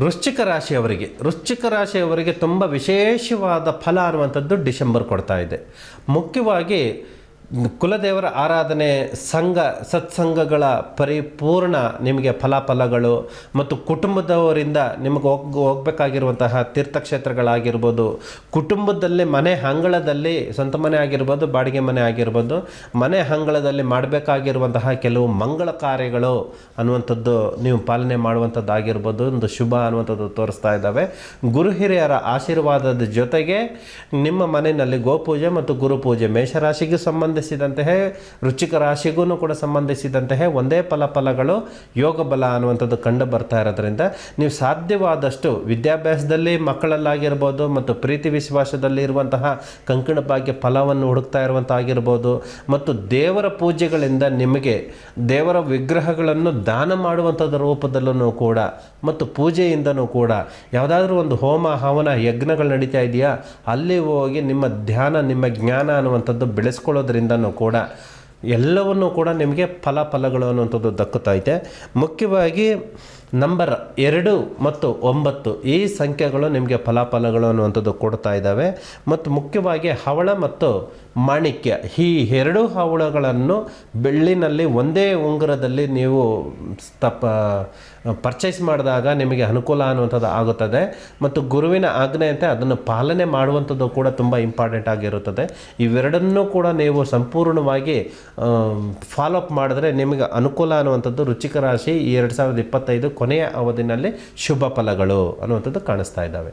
ವೃಶ್ಚಿಕ ರಾಶಿಯವರಿಗೆ ವೃಶ್ಚಿಕ ರಾಶಿಯವರಿಗೆ ತುಂಬ ವಿಶೇಷವಾದ ಫಲ ಅನ್ನುವಂಥದ್ದು ಡಿಸೆಂಬರ್ ಕೊಡ್ತಾ ಇದೆ. ಮುಖ್ಯವಾಗಿ ಕುಲದೇವರ ಆರಾಧನೆ ಸಂಘ ಸತ್ಸಂಗಗಳ ಪರಿಪೂರ್ಣ ನಿಮಗೆ ಫಲಾಫಲಗಳು ಮತ್ತು ಕುಟುಂಬದವರಿಂದ ನಿಮಗೆ ಹೋಗ್, ಹೋಗ್ಬೇಕಾಗಿರುವಂತಹ ತೀರ್ಥಕ್ಷೇತ್ರಗಳಾಗಿರ್ಬೋದು, ಕುಟುಂಬದಲ್ಲಿ ಮನೆ ಅಂಗಳದಲ್ಲಿ ಸ್ವಂತ ಮನೆ ಆಗಿರ್ಬೋದು, ಬಾಡಿಗೆ ಮನೆ ಆಗಿರ್ಬೋದು, ಮನೆ ಅಂಗಳದಲ್ಲಿ ಮಾಡಬೇಕಾಗಿರುವಂತಹ ಕೆಲವು ಮಂಗಳ ಕಾರ್ಯಗಳು ಅನ್ನುವಂಥದ್ದು ನೀವು ಪಾಲನೆ ಮಾಡುವಂಥದ್ದಾಗಿರ್ಬೋದು, ಒಂದು ಶುಭ ಅನ್ನುವಂಥದ್ದು ತೋರಿಸ್ತಾ ಇದ್ದಾವೆ. ಗುರು ಹಿರಿಯರ ಆಶೀರ್ವಾದದ ಜೊತೆಗೆ ನಿಮ್ಮ ಮನೆಯಲ್ಲಿ ಗೋಪೂಜೆ ಮತ್ತು ಗುರುಪೂಜೆ ಮೇಷರಾಶಿಗೆ ಸಂಬಂಧಿಸಿದಂತಹ ರುಚಿಕ ರಾಶಿಗೂ ಕೂಡ ಸಂಬಂಧಿಸಿದಂತಹ ಒಂದೇ ಫಲಫಲಗಳು ಯೋಗ ಬಲ ಅನ್ನುವಂಥದ್ದು ಕಂಡು ಬರ್ತಾ ಇರೋದ್ರಿಂದ ನೀವು ಸಾಧ್ಯವಾದಷ್ಟು ವಿದ್ಯಾಭ್ಯಾಸದಲ್ಲಿ ಮಕ್ಕಳಲ್ಲಾಗಿರ್ಬೋದು ಮತ್ತು ಪ್ರೀತಿ ವಿಶ್ವಾಸದಲ್ಲಿ ಇರುವಂತಹ ಕಂಕಣ ಭಾಗ್ಯ ಫಲವನ್ನು ಹುಡುಕ್ತಾ ಇರುವಂಥ ಆಗಿರ್ಬೋದು ಮತ್ತು ದೇವರ ಪೂಜೆಗಳಿಂದ ನಿಮಗೆ ದೇವರ ವಿಗ್ರಹಗಳನ್ನು ದಾನ ಮಾಡುವಂಥದ್ದು ರೂಪದಲ್ಲೂ ಕೂಡ ಮತ್ತು ಪೂಜೆಯಿಂದನೂ ಕೂಡ ಯಾವುದಾದ್ರೂ ಒಂದು ಹೋಮ, ಹವನ, ಯಜ್ಞಗಳು ನಡೀತಾ ಇದೆಯಾ? ಅಲ್ಲಿ ಹೋಗಿ ನಿಮ್ಮ ಧ್ಯಾನ, ನಿಮ್ಮ ಜ್ಞಾನ ಅನ್ನುವಂಥದ್ದು ಬೆಳೆಸ್ಕೊಳ್ಳೋದ್ರಿಂದನೂ ಕೂಡ ಎಲ್ಲವನ್ನೂ ಕೂಡ ನಿಮಗೆ ಫಲಾಫಲಗಳು ಅನ್ನುವಂಥದ್ದು ದಕ್ಕುತ್ತೈತೆ ಮುಖ್ಯವಾಗಿ ನಂಬರ್ ಎರಡು ಮತ್ತು ಒಂಬತ್ತು ಈ ಸಂಖ್ಯೆಗಳು ನಿಮಗೆ ಫಲಾಫಲಗಳು ಅನ್ನುವಂಥದ್ದು ಕೊಡ್ತಾ ಇದ್ದಾವೆ. ಮತ್ತು ಮುಖ್ಯವಾಗಿ ಹವಳ ಮತ್ತು ಮಾಣಿಕ್ಯ. ಈ ಎರಡು ಹವಳಗಳನ್ನು ಬೆಳ್ಳಿನಲ್ಲಿ ಒಂದೇ ಉಂಗುರದಲ್ಲಿ ನೀವು ತಪ್ಪ ಪರ್ಚೇಸ್ ಮಾಡಿದಾಗ ನಿಮಗೆ ಅನುಕೂಲ ಅನ್ನುವಂಥದ್ದು ಆಗುತ್ತದೆ. ಮತ್ತು ಗುರುವಿನ ಆಜ್ಞೆಯಂತೆ ಅದನ್ನು ಪಾಲನೆ ಮಾಡುವಂಥದ್ದು ಕೂಡ ತುಂಬ ಇಂಪಾರ್ಟೆಂಟ್ ಆಗಿರುತ್ತದೆ. ಇವೆರಡನ್ನೂ ಕೂಡ ನೀವು ಸಂಪೂರ್ಣವಾಗಿ ಫಾಲೋ ಅಪ್ ಮಾಡಿದ್ರೆ ನಿಮಗೆ ಅನುಕೂಲ ಅನ್ನುವಂಥದ್ದು ರುಚಿಕ ರಾಶಿ ಎರಡು ಸಾವಿರದ ಇಪ್ಪತ್ತೈದು ಕೊನೆಯ ಅವಧಿನಲ್ಲಿ ಶುಭ ಫಲಗಳು ಅನ್ನುವಂಥದ್ದು ಕಾಣಿಸ್ತಾ ಇದ್ದಾವೆ.